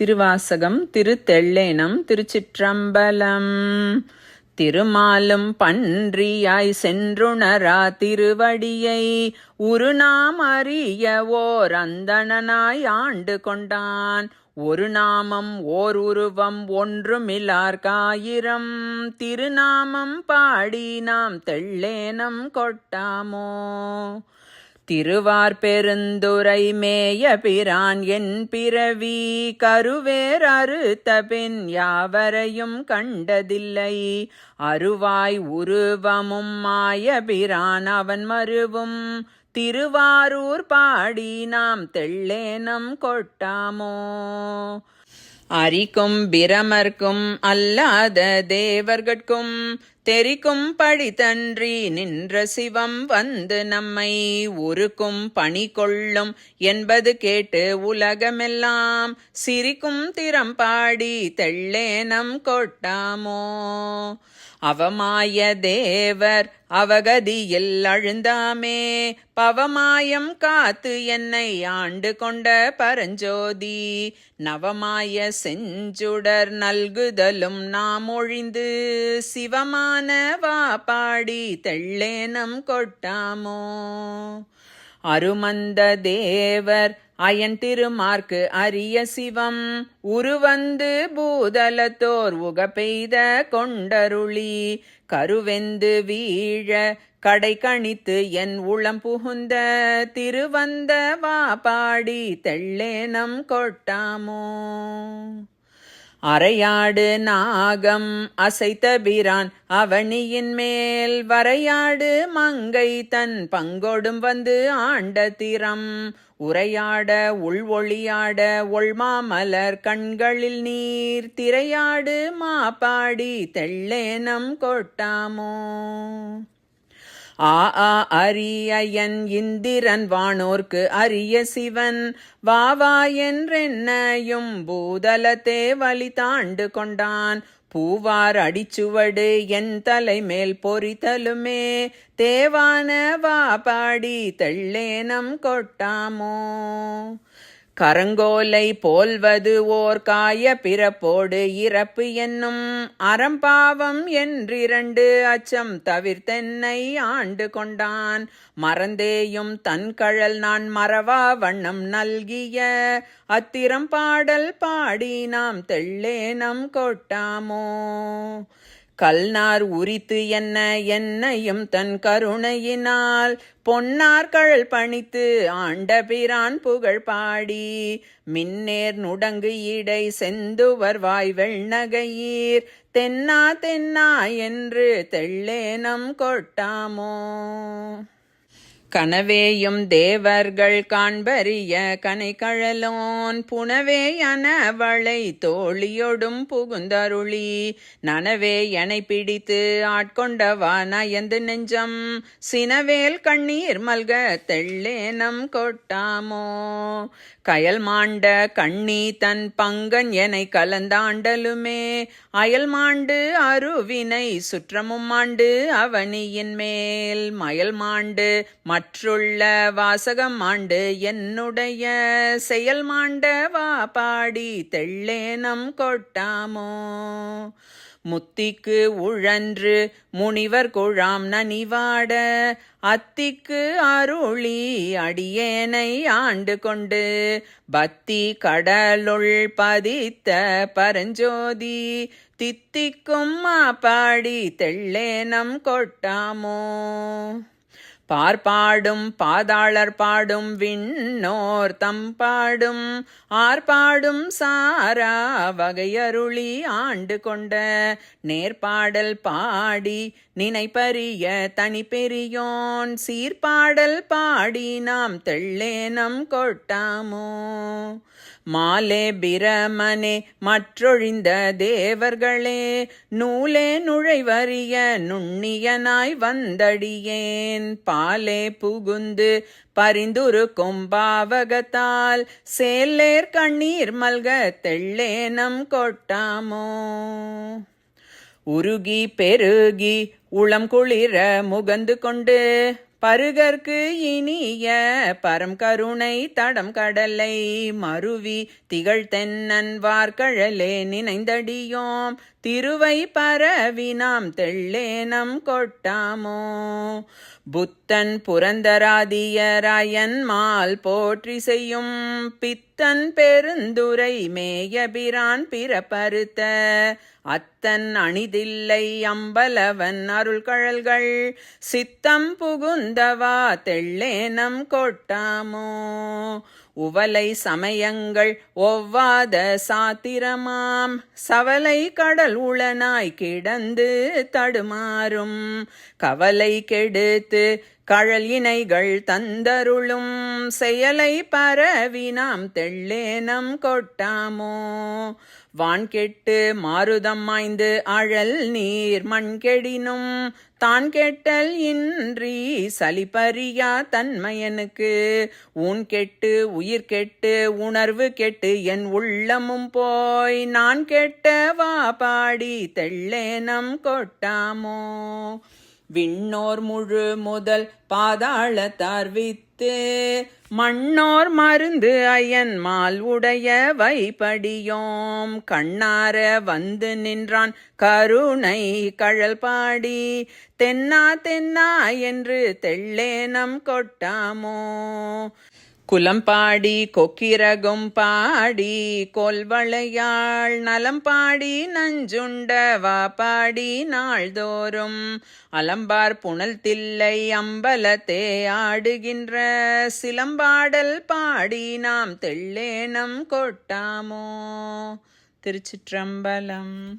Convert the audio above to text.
திருவாசகம் திருத்தெள்ளேனம் திருச்சிற்றம்பலம். திருமாலும் பன்றியாய் சென்றுணரா திருவடியை ஒரு நாம் அறிய ஓர் அந்தணனாய் ஆண்டு கொண்டான். ஒரு நாமம் ஓர் உருவம் ஒன்றுமில்லார்காயிரம் திருநாமம் பாடி நாம் தெள்ளேனம் கொட்டாமோ? திருவார் பெருந்துரை மேய பிரான் என் பிறவி கருவேர் அறுத்த பின் யாவரையும் கண்டதில்லை. அருவாய் உருவமும் மாய பிரான் அவன் மருவும் திருவாரூர் பாடி நாம் தெள்ளேனம் கொட்டாமோ? அரிக்கும் பிரமர்க்கும் அல்லாத தேவர்கட்கும் தெரிக்கும் தன்றி நின்ற சிவம் வந்து நம்மை உருக்கும் பணி கொள்ளும் என்பது கேட்டு உலகமெல்லாம் சிரிக்கும் திறம் பாடி தெள்ளேனம் கொட்டாமோ? அவமாய தேவர் அவகதியில் அழுந்தாமே பவமாயம் காத்து என்னை ஆண்டு கொண்ட பரஞ்சோதி. நவமாய செஞ்சுடர் நல்குதலும் நாம் ஒழிந்து சிவமா வா பாடி தெள்ளேனம் கொட்டாமோ? அருமந்த தேவர் அயன் திருமார்க்கு அரிய சிவம் உருவந்து பூதலத்தோர் உக பெய்த கொண்டருளி கருவெந்து வீழ கடை கணித்து என் உளம் புகுந்த திருவந்த வா பாடி தெள்ளேனம் கொட்டாமோ? அரையாடு நாகம் அசைத்த பிரான் அவனியின் மேல் வரையாடு மங்கை தன் பங்கொடும் வந்து ஆண்ட திறம். உரையாட உள்வொளியாட ஒள்மாமலர் கண்களில் நீர் திரையாடு மாப்பாடி தெள்ளேனம் கொட்டாமோ. ஆ ஆ அரியன் இந்திரன் வானோர்க்கு அரிய சிவன். வாவா என்றென்னையும் பூதலத்தே வழி தாண்டு கொண்டான். பூவார் அடிச்சுவடு என் தலை மேல் பொறித்தலுமே. தேவான வா பாடி தெள்ளேனம் கொட்டாமோ. கரங்கோலை போல்வது ஓர் காய பிறப்போடு இறப்பு என்னும் அறம்பாவம் என்றிரண்டு அச்சம் தவிர்த்தென்னை ஆண்டு கொண்டான். மறந்தேயும் தன் கழல் நான் மறவா வண்ணம் நல்கிய அத்திரம் பாடல் பாடி நாம் தெள்ளேனம் கொட்டாமோ? கல்நார் உரித்து என்ன என்னையும் தன் கருணையினால் பொன்னார் கழல் பணித்து ஆண்ட பிரான் புகழ் பாடி. மின்னேர் நுடங்கு இடை செந்துவர் வாய் வெண்ணகையீர் தென்னா தென்னா என்று தெள்ளேனம் கொட்டாமோ? கனவேயும் தேவர்கள் காண்பறிய கனை கழலோன் புனவே எனவளை தோழியொடும் புகுந்தருளி. நனவே எனை பிடித்து ஆட்கொண்டவா நயந்து நெஞ்சம். சினவேல் கண்ணீர் மல்க தெள்ளேனம் கொட்டாமோ. கயல் மாண்ட கண்ணி தன் பங்கன் எனை கலந்தாண்டலுமே. அயல் மாண்டு அருவினை சுற்றமும் ஆண்டு அவனியின் மேல். மயல் மாண்டு மற்றுள்ள வாசகம் ஆண்டு என்னுடைய செயல் மாண்ட வா பாடி. தெள்ளேனம் கொட்டாமோ முத்திக்கு உழன்று முனிவர் குழாம் நனிவாட அத்திக்கு அருளி அடியேனை ஆண்டு கொண்டு பத்தி கடலுள் பதித்த பரஞ்சோதி தித்திக்கும் மாப்பாடி தெள்ளேனம் கொட்டாமோ? பார்ப்பாடும் பாதாளர் பாடும் விண்ணோர் தம் பாடும். சாரா வகையருளி ஆண்டு கொண்ட நேர்பாடல் பாடி நினைப்பரிய தனி பெரியோன். சீர்பாடல் பாடி நாம் தெள்ளேனம் கொட்டாமோ? மாலே பிரமனே மற்றொழிந்த தேவர்களே நூலே நுழைவறிய நுண்ணியனாய் வந்தடியேன். பாலே புகுந்து பரிந்துரு கொம்பாவகத்தால் சேலேர் கண்ணீர் மல்க தெள்ளேனம் கொட்டாமோ? உருகி பெருகி உளம் குளிர முகந்து கொண்டு பருகற்கு இனிய பரம் கருணை தடம் கடலை மருவி திகழ் தென்னன் நினைந்தடியோம். திருவை பரவி நாம் தெள்ளேனம் கொட்டாமோ. புத்தன் புரந்தராதியராயன் மால் போற்றி செய்யும் அத்தன் பெருந்துரை மேயபிரான் பிறப்பருத்த அத்தன் அணிதில்லை அம்பலவன் அருள்கழல்கள். சித்தம் புகுந்தவா தெள்ளேனம் கொட்டாமோ. உவலை சமயங்கள் ஒவ்வாத சாத்திரமாம். சவலை கடல் உளனாய் கிடந்து தடுமாறும். கவலை கெடுத்து கழல் இணைகள் தந்தருளும். செயலை பரவி நாம் தெள்ளேனம் கொட்டாமோ? வான் கெட்டு மாருதம் மாய்ந்து அழல் நீர் மண் கெடினும் தான் கெட்டல் இன்றி சலிப்பறியா தன்மையனுக்கு? ஊன் கெட்டு உயிர் கெட்டு உணர்வு கெட்டு என் உள்ளமும் போய் நான் கெட்டவா பாடி தெள்ளேனம் கொட்டாமோ? விண்ணோர் முழு முதல் பாதாளத்தார் வைத்து மண்ணோர் மருந்து அயன் மால் உடைய வைப்படியோம். கண்ணார வந்து நின்றான் கருணை கழல் பாடி. தென்னா தென்னா என்று தெள்ளேனம் கொட்டாமோ? குலம் பாடி கொக்கிரகும் பாடி கொல்வளையாள் நலம் பாடி நஞ்சுண்டவா பாடி நாள்தோறும். அலம்பார் புனல் தில்லை அம்பலத்தே ஆடுகின்ற சிலம்பாடல் பாடி நாம் தெள்ளேனம் கொட்டாமோ? திருச்சிற்றம்பலம்.